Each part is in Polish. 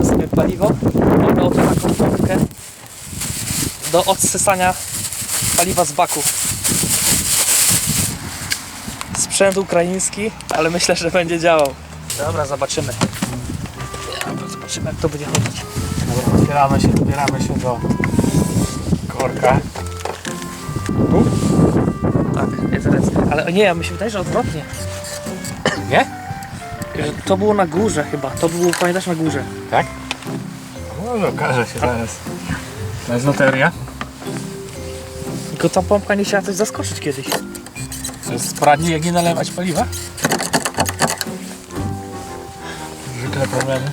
Wlewamy sobie paliwo. Mamy oto taką pompkę do odsysania paliwa z baku. Sprzęt ukraiński, ale myślę, że będzie działał. Dobra, zobaczymy. Dobra, zobaczymy jak to będzie chodzić. Dobra, Otwieramy się, dobieramy się do korka. Tak, jest ręce. Ale nie, mi się wydaje, że odwrotnie. Nie? Że to było na górze chyba. To było, pamiętasz, na górze. Tak? Może okaże się zaraz. To jest loteria. Tylko ta pompka nie chciała coś zaskoczyć kiedyś. To jest sprawnie jak nie nalewać paliwa. Zwykle problemy.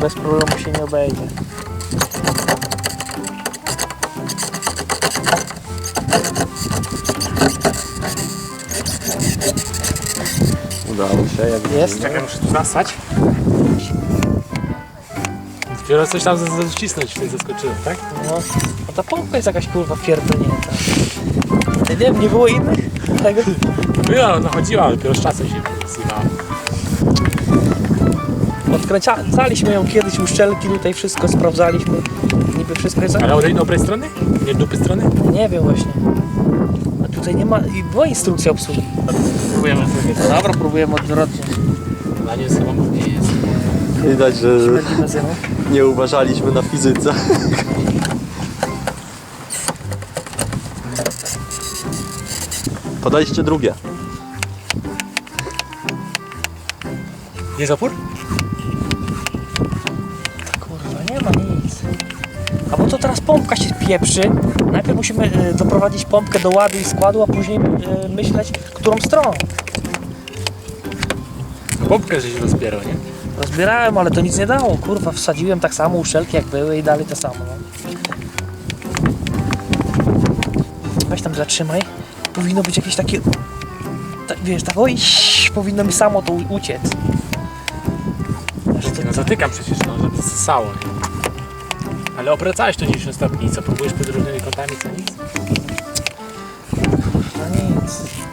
Bez problemu się nie obejdzie. Jest? Czekaj, muszę tu zastać. Dopiero coś tam z- z- wcisnąć, tutaj zaskoczyłem, tak? No, no ta pompka jest jakaś kurwa pierdolnięta. Nie wiem, nie było innych tego? Była, no chodziła, dopiero z czasem się zjebała. Odkręcaliśmy ją kiedyś, uszczelki tutaj wszystko sprawdzaliśmy. Niby wszystko jest... Ale od dobrej strony? Nie dupy strony? Nie wiem właśnie. A tutaj nie ma... I była instrukcja obsługi. Próbujemy. Dobra, próbujemy odwrotnie. Dla nie jest chyba nie jest. Widać, że nie uważaliśmy na fizyce. Podejście drugie. Jest opór? Kurwa, nie ma nic. A bo to teraz pompka się pieprzy. Najpierw musimy e, doprowadzić pompkę do ładu i składu, a później e, myśleć, którą stroną. Pompkę żeś rozbierał, nie? Rozbierałem, ale to nic nie dało. Kurwa, wsadziłem tak samo uszelki jak były i dalej to samo. No. Weź tam zatrzymaj. Powinno być jakieś takie... Tak, wiesz, tak oj, powinno mi samo to uciec. Że to, No zatykam przecież, no, żeby ssało, nie? Ale obracałeś to 90 stopni co, próbujesz pod różnymi kątami, co nic? no nic.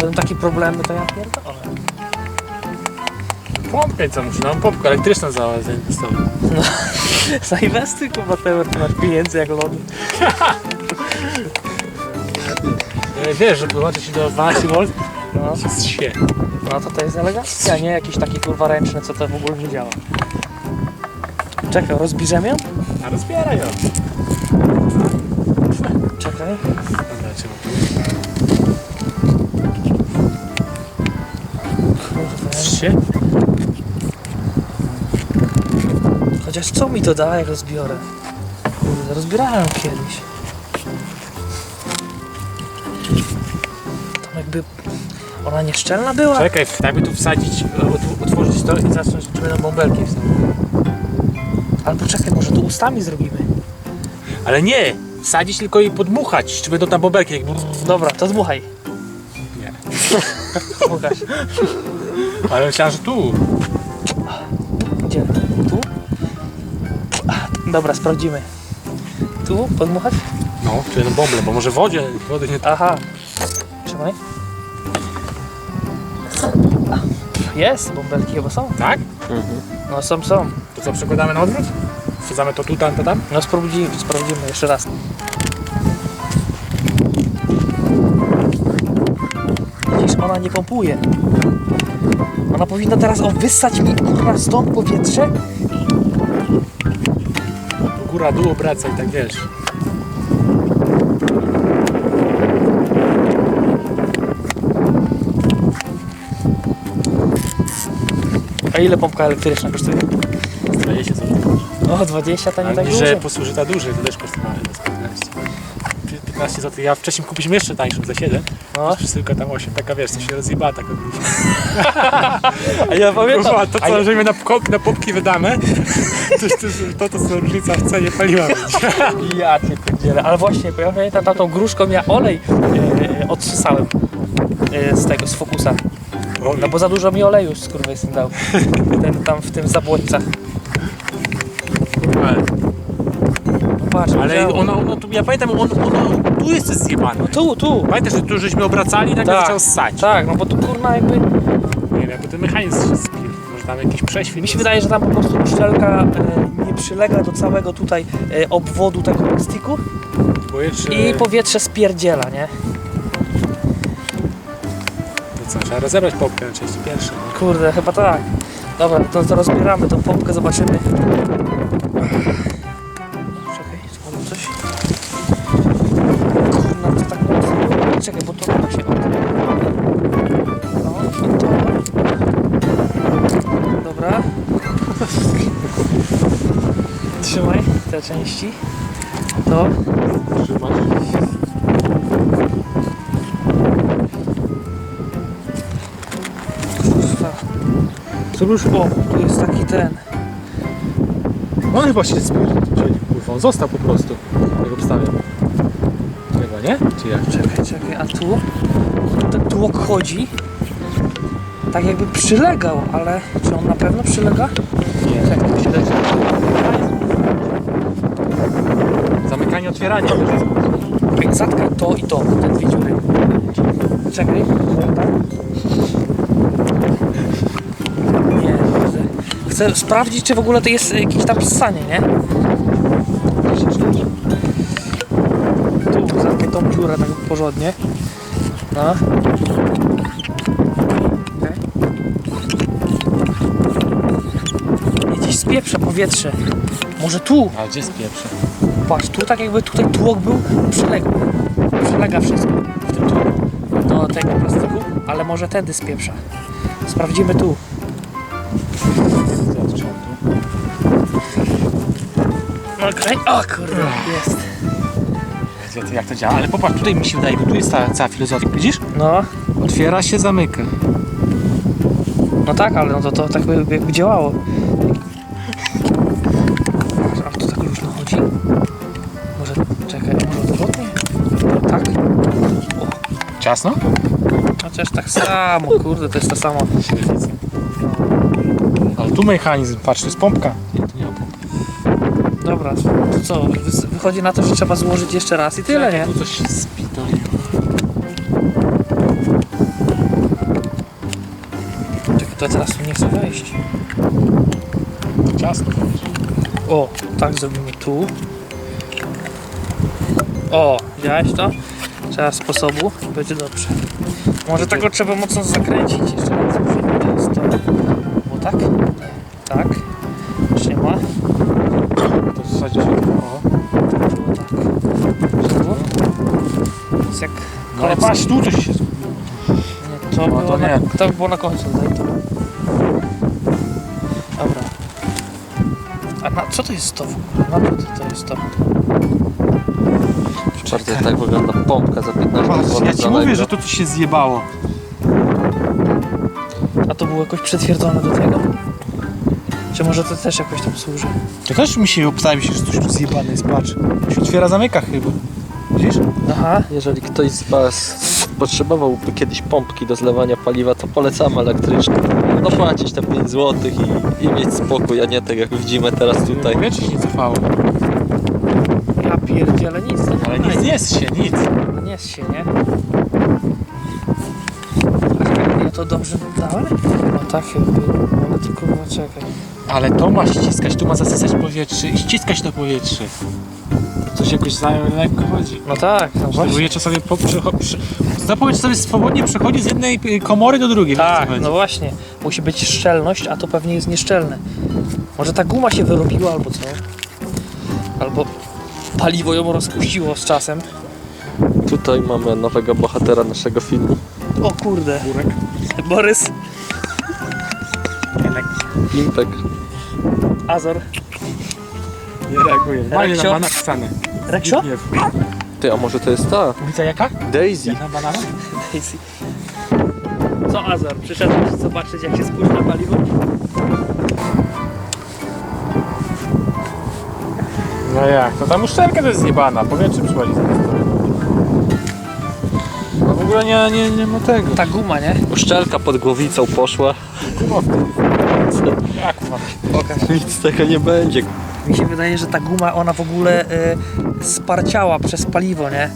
Będą takie problemy, to ja pierdolę. Pompkę co no pompkę elektryczną za- zainwestować. Zainwestuj kurwa te ty masz pieniędzy jak lody. E, Wiesz, że wyłączy się do 12 V, No, się zsie. no to to jest eleganckie, a nie jakiś taki kurwa ręczny, co to w ogóle nie działa. Czekaj, rozbierzemy ją? A rozbieraj ją. Czekaj. Dobra, trzeba tu. Zsie? Chociaż co mi to da, jak rozbiorę? Kurde, rozbierałem kiedyś. Tam jakby... Ona nieszczelna była? Czekaj, jakby tu wsadzić, otw- otworzyć to i zacząć, będą bąbelki tym. Ale poczekaj, może tu ustami zrobimy. Ale nie! Wsadzić tylko i podmuchać, czy będą tam bąbelki. Jakby... Dobra, to dmuchaj. Nie. Pokaż. Ale myślałem, że tu. Gdzie? Tu? Dobra, sprawdzimy. Tu? Podmuchać? No, czy będą bąble, bo może w wodzie, wody nie Aha. Trzymaj. Jest, bąbelki chyba są. Tak? No są, są. To co, przekładamy na odwrót? Wsadzamy to tu, tam, to tam? No sprawdzimy, sprawdzimy jeszcze raz. Widzisz, ona nie pompuje. Ona powinna teraz o wyssać mi kurwa stąd powietrze. Góra, dół, obraca i tak wiesz. A ile pompka elektryczna kosztuje? Zdaje się coś. O, 20 to nie tak dużo. że posłużyta dłużej, to też kosztowało chyba z 15. 15 zł. Ja wcześniej kupiliśmy jeszcze tańszą za 7. No. Przesyłka tam 8, taka wiesz, co się rozjebała taka A ja pamiętam. Kurwa, to a co, ja, że my na, pop, na popki wydamy, to, to, to, to co różnica w cenie paliwa będzie. ja cię pierdzielę. Ale właśnie, bo ja pamiętam tamtą gruszką ja olej e, odsysałem e, z tego, z fokusa. No bo za dużo mi oleju skurwysyn dał. Ten tam w tym zabłodcach. Ale, No patrz, ale działo. ono, ono, tu, ja pamiętam, ono tu jest zjebane. No tu, tu. Pamiętasz, że tu żeśmy obracali i nagle Tak. zaczął ssać. Tak, no bo tu kurna jakby Nie wiem, jakby ten mechanizm się spił. Może tam jakiś prześwit. Mi się wydaje, że tam po prostu uszczelka e, nie przylega do całego tutaj e, obwodu tego plastiku i powietrze spierdziela, nie? No co, trzeba rozebrać pompkę na części pierwsze. no. Kurde, chyba tak. Dobra, to, to rozbieramy tą pompkę, zobaczymy. Bo to tak się. No. Dobra. Trzymaj te części. To. To już, o, tu jest taki ten. On chyba się spił. Czyli, kurwa, on został po prostu. Jak obstawiam. Chyba, nie? Czy jak? Czekaj, czekaj, a tu? Ten tłok chodzi. Tak jakby przylegał, ale czy on na pewno przylega? Nie. Czekaj, leży. Zamykanie, otwieranie. Zatkaj to i to, te dwie dziury. Czekaj, tak? Nie. Chcę sprawdzić, czy w ogóle to jest jakieś tam ssanie, nie? Dziurę tak porządnie. No. Nie, Gdzieś spieprza powietrze. Może tu? A gdzie pierwsze? Patrz, tu tak jakby tutaj tłok był przyległy. Przylega wszystko w tym tłoku do tego plastiku, ale może tędy spieprza. Sprawdzimy tu. Sprzętu. Okej, o kurde, jest. Jak to działa? Ale popatrz, tutaj mi się wydaje, bo tu jest ta cała filozofia, widzisz? No, Otwiera się, zamyka. no tak, ale no to, to tak by, jakby działało. A to tak luźno chodzi? Może, czekaj, może odwrotnie? Tak? Ciasno? Chociaż tak samo, kurde, to jest to samo. Ale tu mechanizm, patrz, to jest pompka. Dobra, to co, wychodzi na to, że trzeba złożyć jeszcze raz i tyle, nie? Tu coś się spitoliło. Czekaj, to teraz tu nie chcę wejść. Ciasno. O, tak zrobimy tu. O, widziałeś to? Trzeba sposobu będzie dobrze. Może tego trzeba mocno zakręcić jeszcze raz. To to. Nie. Tak. Jeszcze ma. To w zasadzie... O. Było tak. Znowu. Jest jak No ale patrz, tu coś się... Nie, to, No było to na, nie. to było na końcu. Daj to. Dobra. A na, co to jest to w ogóle? Na co to jest to? Bardzo tak wygląda pompka za 15 Patrz, zł ja ci mówię, że to coś się zjebało. A to było jakoś przytwierdzone do tego? Czy może to też jakoś tam służy? To też mi się obstawi się, że coś tu zjebane jest, patrz. To się otwiera, zamyka chyba. Widzisz? Aha. Jeżeli ktoś z Was potrzebowałby kiedyś pompki do zlewania paliwa, to polecam elektryczną. Dopłacić te 5 zł i, i mieć spokój, a nie tak jak widzimy teraz tutaj. Powietrze się nie cofało. Ja pierdzielę nic. To Ale nie nic nie jest się, nic. No Nie jest się, nie? A ja to dobrze dałem? No tak było, ale tylko no czekaj. Ale to ma ściskać, tu ma zasysać powietrze i ściskać to powietrze. Coś jakoś lekko chodzi. No tak, no właśnie. powietrze sobie po, to powietrze sobie swobodnie przechodzi z jednej y, komory do drugiej. wiesz, co Tak, chodzi? no właśnie. Musi być szczelność, a to pewnie jest nieszczelne. Może ta guma się wyrobiła albo co? Albo paliwo ją rozpuściło z czasem. Tutaj mamy nowego bohatera naszego filmu. O kurde. Burek. Borys, Impek. Azor. Nie reaguje. Fajnie na Reksio? banach wpisane. Reksio? Nie. Ty, a może to jest ta? Ulica jaka? Daisy. Na banana? Daisy. Co Azor? Przyszedłeś zobaczyć jak się spuszcza paliwo? No jak? To tam uszczelka to jest zjebana. Powietrze przychodzi tego. No w ogóle nie, nie, nie ma tego. Ta guma, nie? Uszczelka pod głowicą poszła. Jak ma? Pokaż. Nic z tego nie będzie. Mi się wydaje, że ta guma, ona w ogóle y, sparciała przez paliwo, nie?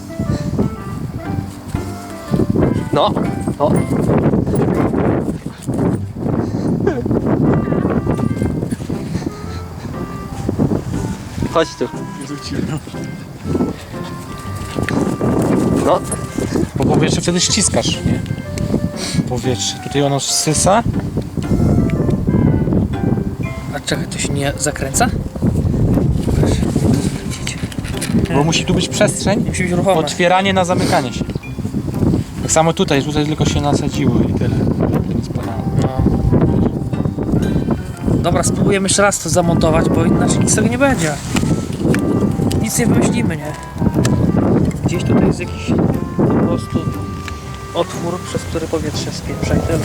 No, no. Chodź tu. No, Bo powietrze wtedy ściskasz, nie? Powietrze. Tutaj ono sysa. A czekaj, to się nie zakręca? Bo musi tu być przestrzeń. Musi być ruchome. Otwieranie na zamykanie się. Tak samo tutaj, tutaj tylko się nasadziło i tyle. spadało. No. Dobra, spróbujemy jeszcze raz to zamontować, bo inaczej nic z tego nie będzie. Nic nie wymyślimy, nie? Gdzieś tutaj jest jakiś po prostu otwór, przez który powietrze spieprza i tyle.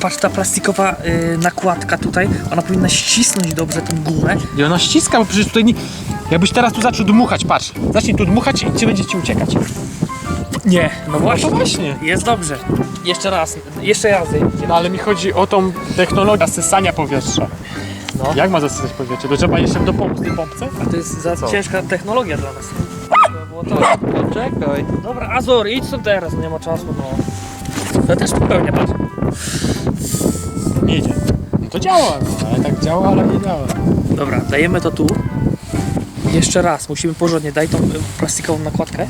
Patrz, ta plastikowa y, nakładka tutaj, ona powinna ścisnąć dobrze tą gumę. I ono ściska, bo przecież tutaj nie... Jakbyś teraz tu zaczął dmuchać, patrz. Zacznij tu dmuchać i ci będzie ci uciekać. Nie, no właśnie. właśnie. Jest dobrze. Jeszcze raz, jeszcze raz. No ale mi chodzi o tą technologię zasysania powietrza. No. Jak ma zasysać powietrze? To trzeba jeszcze do pomp, z tej pompce? A to jest za Co? ciężka technologia dla nas. To było to. poczekaj. Dobra, Azor, idź stąd teraz, no nie ma czasu, no. Ja też popełnię, patrz. Nie idzie. No to działa, no, ale tak działa, ale nie działa. Dobra, dajemy to tu. Jeszcze raz, musimy porządnie, daj tą y, plastikową nakładkę.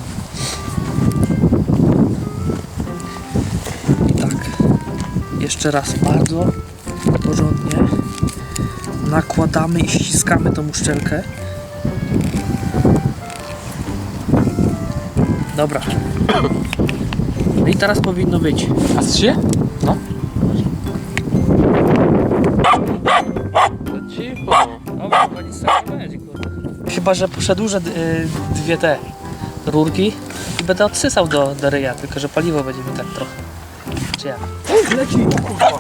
I tak. Jeszcze raz, bardzo porządnie nakładamy i ściskamy tą uszczelkę. Dobra. No i teraz powinno być. A się? No. Chyba, że przedłużę y, dwie te rurki i będę odsysał do, do ryja, tylko że paliwo będzie mi tak trochę. Czy jak? Leci, kurwa.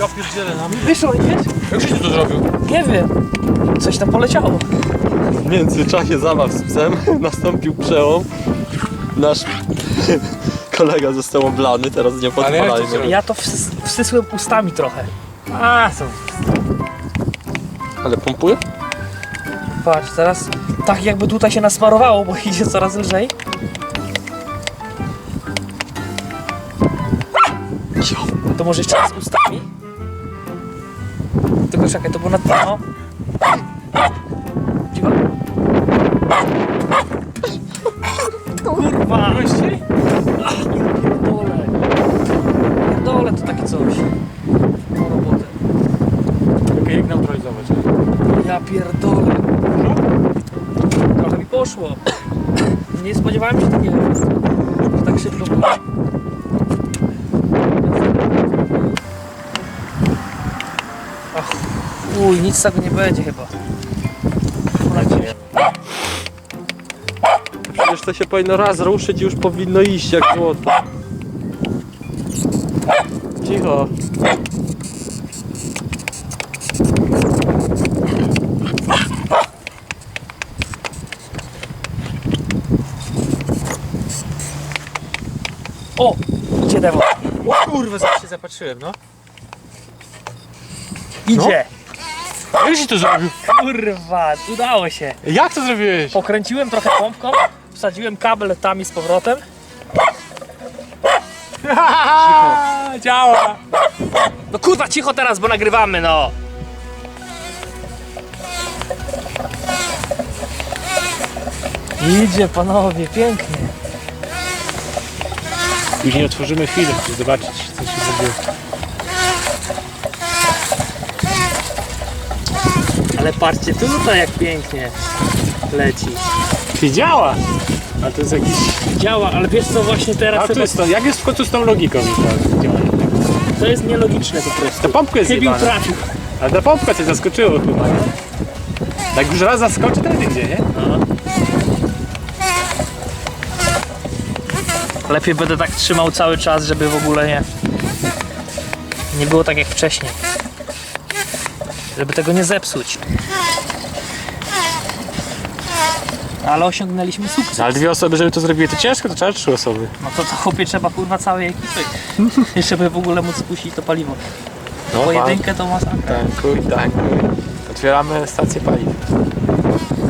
Ja pierdzielę na mnie. Wiesz, wiesz? Jak ty to zrobił? Nie wiem. Coś tam poleciało. W międzyczasie zabaw z psem nastąpił przełom. Nasz kolega został oblany, teraz nie podpalajmy. Ja to wsys wsysłem ustami trochę. A, są. Ale pompuje? Patrz, teraz tak jakby tutaj się nasmarowało, bo idzie coraz lżej. To może jeszcze raz ustami? Tylko czekaj, to było na dno. Cicho. Kurwa! Gości? Pierdolę. Pierdolę to takie coś. O robotę. Tylko jak neutralizować. Ja pierdolę. Poszło. Nie spodziewałem się takiego, że tak szybko było. Ach, uj, nic z tego nie będzie chyba. Przecież to się powinno raz ruszyć i już powinno iść jak złoto. Cicho. O! Idzie dewo. O kurwa, zaraz się zapatrzyłem, no. Idzie! Jak żeś to zrobił? Kurwa, udało się. Jak to zrobiłeś? Pokręciłem trochę pompką, wsadziłem kabel tam i z powrotem. Działa! No kurwa, cicho teraz, bo nagrywamy, no! Idzie, panowie, pięknie. Później otworzymy film, żeby zobaczyć, co się zrobiło. Ale patrzcie tutaj, jak pięknie leci. Ty działa! A to jest jakiś... Działa, ale wiesz co, właśnie teraz A chyba, jest to, jak jest w końcu z tą logiką to jest nielogiczne po prostu. Ta pompka jest Chybił zjebana. trafił. Ale ta pompka cię zaskoczyło chyba, nie? Jak już raz zaskoczy, to gdzie, nie? Lepiej będę tak trzymał cały czas, żeby w ogóle nie... Nie było tak jak wcześniej. Żeby tego nie zepsuć. Ale osiągnęliśmy sukces. Ale dwie osoby, żeby to zrobiły, to ciężko, to trzeba trzy osoby. No to, to chłopie trzeba kurwa całej ekipy. Żeby w ogóle móc spuścić to paliwo. No, Pojedynkę to masakra. Tankuj, tankuj. Otwieramy stację paliw.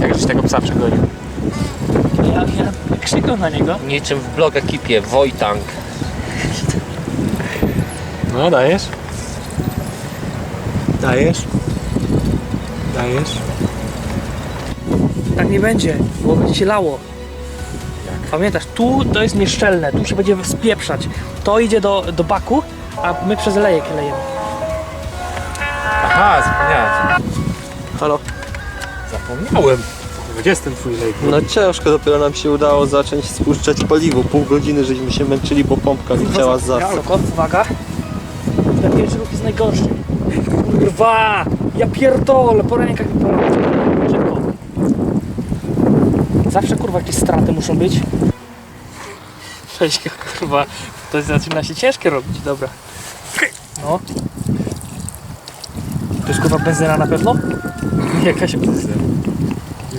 Jak żeś tego psa przegonił? Ja, ja krzyknął na niego. Niczym w blog ekipie Wojtank. No, dajesz? Dajesz? Dajesz? Tak nie będzie, bo będzie się lało. Pamiętasz, tu to jest nieszczelne, tu się będzie spieprzać. To idzie do, do baku, a my przez lejek lejemy. Aha, zapomniałem. Halo? Zapomniałem. Gdzie jest ten twój lejk? No ciężko, dopiero nam się udało zacząć spuszczać paliwo. Pół godziny żeśmy się męczyli, bo pompka nie chciała zasać. Wysoko, uwaga. Ten pierwszy ruch jest najgorszy. Kurwa! Ja pierdolę, po rękach mi. Szybko. Zawsze kurwa jakieś straty muszą być. Cześć, kurwa. To zaczyna się ciężkie robić, dobra. No. To jest kurwa benzyna na pewno? Jakaś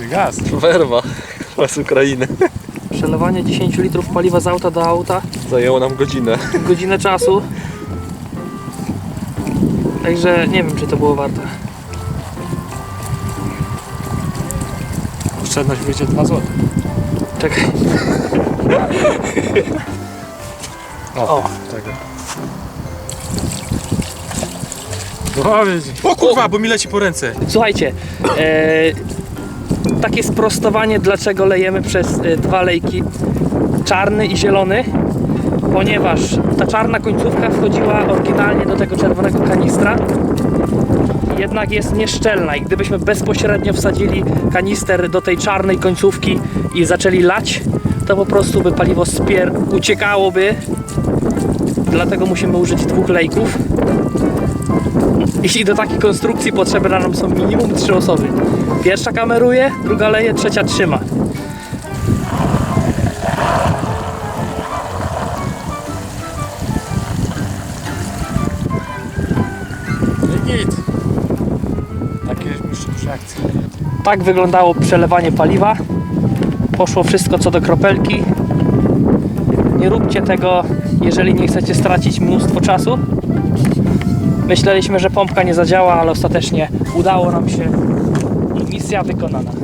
Gaz. Werwa. Chyba z Ukrainy. przelewanie 10 litrów paliwa z auta do auta. Zajęło nam godzinę. godzinę czasu. Także nie wiem, czy to było warte. Oszczędność wyjdzie 2 zł. Czekaj. O, O. tego. O, o kurwa, bo mi leci po ręce. Słuchajcie, e, takie sprostowanie, dlaczego lejemy przez e, dwa lejki, czarny i zielony, ponieważ ta czarna końcówka wchodziła oryginalnie do tego czerwonego kanistra, jednak jest nieszczelna i gdybyśmy bezpośrednio wsadzili kanister do tej czarnej końcówki i zaczęli lać, to po prostu by paliwo spier uciekałoby. Dlatego musimy użyć dwóch lejków. I do takiej konstrukcji potrzebne nam są minimum trzy osoby. Pierwsza kameruje, druga leje, trzecia trzyma. Git. Takie już reakcje. Tak wyglądało przelewanie paliwa. Poszło wszystko co do kropelki. Nie róbcie tego, jeżeli nie chcecie stracić mnóstwo czasu. Myśleliśmy, że pompka nie zadziała, ale ostatecznie udało nam się i misja wykonana.